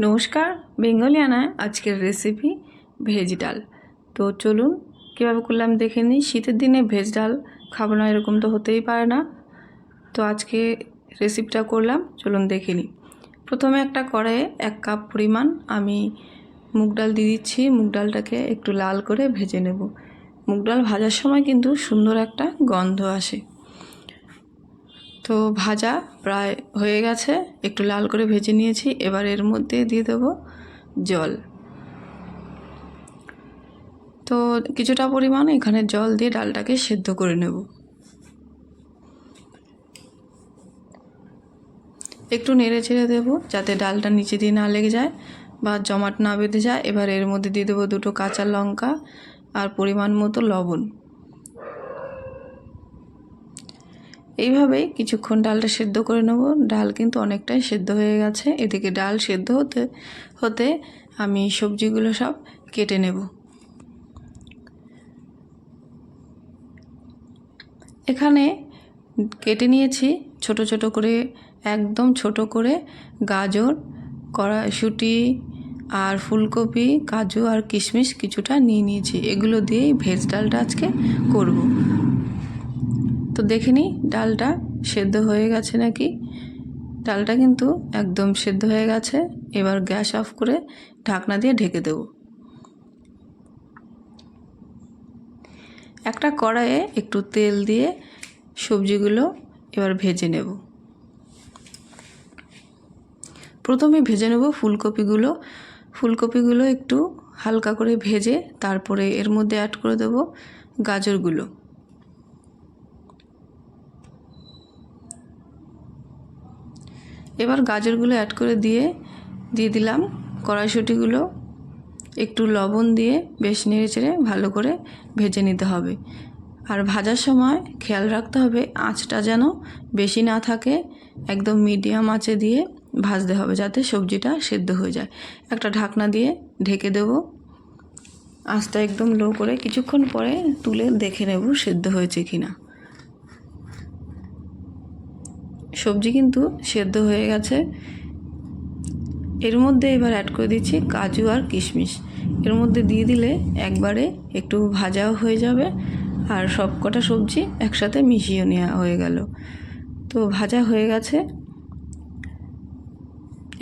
নমস্কার, বেঙ্গলিয়ানায় আজকের recipe veg ডাল। তো চলুন, কীভাবে করলাম দেখে নিই। শীতের দিনে ভেজ ডাল খাব না এরকম তো হতেই পারে না। তো আজকে রেসিপিটা করলাম, চলুন দেখে নিই। প্রথমে একটা কড়াইয়ে এক কাপ পরিমাণ আমি মুগ ডাল দিয়ে দিচ্ছি। মুগ ডালটাকে একটু লাল করে ভেজে নেব। মুগ ডাল ভাজার সময় কিন্তু সুন্দর একটা গন্ধ আসে। তো ভাজা প্রায় হয়ে গেছে। একটু লাল করে ভেজে নিয়েছি। এবার এর মধ্যে দিয়ে দেব জল। তো কিছুটা পরিমাণ এখানে জল দিয়ে ডালটাকে সেদ্ধ করে নেব। একটু নেড়ে ছেড়ে দেবো যাতে ডালটা নিচে দিয়ে না লেগে যায় বা জমাট না বেঁধে যায়। এবার এর মধ্যে দিয়ে দেবো দুটো কাঁচা লঙ্কা আর পরিমাণ মতো লবণ। এইভাবেই কিছুক্ষণ ডালটা সেদ্ধ করে নেব। ডাল কিন্তু অনেকটাই সেদ্ধ হয়ে গেছে। এদিকে ডাল সেদ্ধ হতে হতে আমি সবজিগুলো সব কেটে নেব। এখানে কেটে নিয়েছি ছোট ছোট করে, একদম ছোট করে গাজর, কড়াইশুঁটি আর ফুলকপি, কাজু আর কিশমিশ কিছুটা নিয়ে নিয়েছি। এগুলো দিয়েই ভেজ ডালটা আজকে করব। তো দেখে নিই ডালটা সেদ্ধ হয়ে গেছে নাকি। ডালটা কিন্তু একদম সেদ্ধ হয়ে গেছে, এবার গ্যাস অফ করে ঢাকনা দিয়ে ঢেকে দেব। একটা কড়াইয়ে একটু তেল দিয়ে সবজিগুলো এবার ভেজে নেব। প্রথমে ভেজে নেব ফুলকপিগুলো। ফুলকপিগুলো একটু হালকা করে ভেজে তারপরে এর মধ্যে অ্যাড করে দেব গাজরগুলো। এবার গাজরগুলো অ্যাড করে দিয়ে দিয়ে দিলাম কড়াইশুঁটিগুলো। একটু লবণ দিয়ে বেশ নেড়ে চেড়ে ভালো করে ভেজে নিতে হবে। আর ভাজার সময় খেয়াল রাখতে হবে আঁচটা যেন বেশি না থাকে, একদম মিডিয়াম আঁচে দিয়ে ভাজতে হবে যাতে সবজিটা সেদ্ধ হয়ে যায়। একটা ঢাকনা দিয়ে ঢেকে দেব। আঁচটা একদম লো করে কিছুক্ষণ পরে তুলে দেখে নেব সেদ্ধ হয়েছে কি না সবজি কিন্তু সেদ্ধ হয়ে গেছে। এর মধ্যে এবার অ্যাড করে দিচ্ছি কাজু আর কিশমিশ। এর মধ্যে দিয়ে দিলে একবারে একটু ভাজাও হয়ে যাবে আর সব কটা সবজি একসাথে মিশিয়ে নেওয়া হয়ে গেল। তো ভাজা হয়ে গেছে।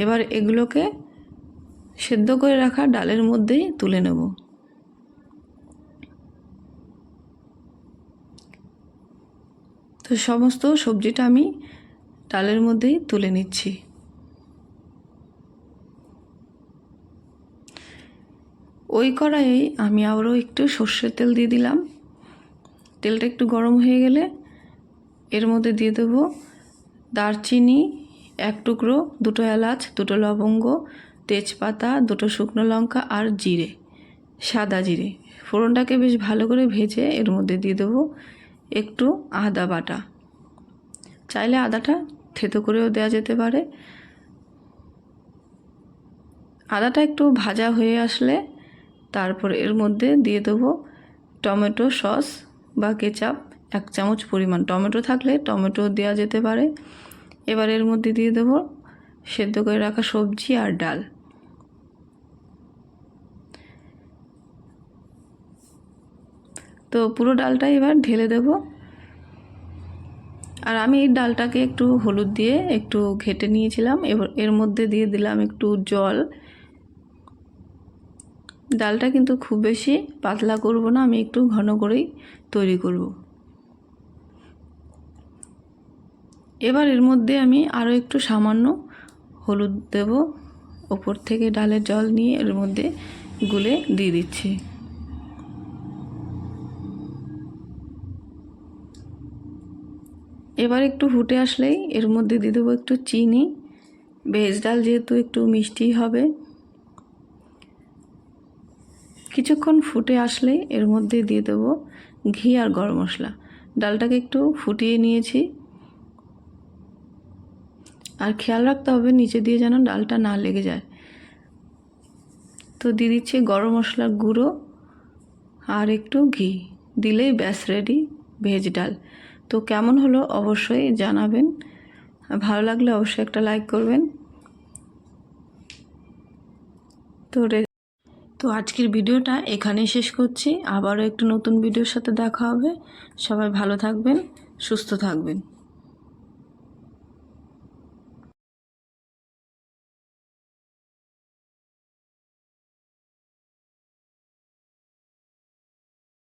এবার এগুলোকে সেদ্ধ করে রাখা ডালের মধ্যেই তুলে নেব। তো সমস্ত সবজিটা আমি ডালের মধ্যেই তুলে নিচ্ছি। ওই কড়াইয়ে আমি আবারও একটু সর্ষের তেল দিয়ে দিলাম। তেলটা একটু গরম হয়ে গেলে এর মধ্যে দিয়ে দেব দারচিনি, এক টুকরো, দুটো এলাচ, দুটো লবঙ্গ, তেজপাতা, দুটো শুকনো লঙ্কা আর জিরে, সাদা জিরে। ফোড়নটাকে বেশ ভালো করে ভেজে এর মধ্যে দিয়ে দেবো একটু আদা বাটা। চাইলে আদাটা থেতো করেও দেওয়া যেতে পারে। আদাটা একটু ভাজা হয়ে আসলে তারপর এর মধ্যে দিয়ে দেবো টমেটো সস বা কেচাপ, এক চামচ পরিমাণ। টমেটো থাকলে টমেটো দেওয়া যেতে পারে। এবার এর মধ্যে দিয়ে দেবো সেদ্ধ করে রাখা সবজি আর ডাল। তো পুরো ডালটা এবার ঢেলে দেবো। আর আমি এই ডালটাকে একটু হলুদ দিয়ে একটু ঘেটে নিয়েছিলাম। এবার এর মধ্যে দিয়ে দিলাম একটু জল। ডালটা কিন্তু খুব বেশি পাতলা করব না, আমি একটু ঘন করেই তৈরি করব। এবার এর মধ্যে আমি আরও একটু সামান্য হলুদ দেব। ওপর থেকে ডালের জল নিয়ে এর মধ্যে গুলে দিয়ে দিচ্ছি। এবার একটু ফুটে আসলেই এর মধ্যে দিয়ে দেবো একটু চিনি। ভেজ ডাল যেহেতু একটু মিষ্টি হবে। কিছুক্ষণ ফুটে আসলেই এর মধ্যে দিয়ে দেবো ঘি আর গরম মশলা। ডালটাকে একটু ফুটিয়ে নিয়েছি। আর খেয়াল রাখতে হবে নিচে দিয়ে যেন ডালটা না লেগে যায়। তো দিয়ে দিচ্ছি গরম মশলার গুঁড়ো আর একটু ঘি। দিলেই ব্যাস রেডি ভেজ ডাল। তো কেমন হলো অবশ্যই জানাবেন। ভালো লাগলে অবশ্যই একটা লাইক করবেন। তো তো আজকের ভিডিওটা এখানেই শেষ করছি। আবারও একটু নতুন ভিডিওর সাথে দেখা হবে। সবাই ভালো থাকবেন, সুস্থ থাকবেন।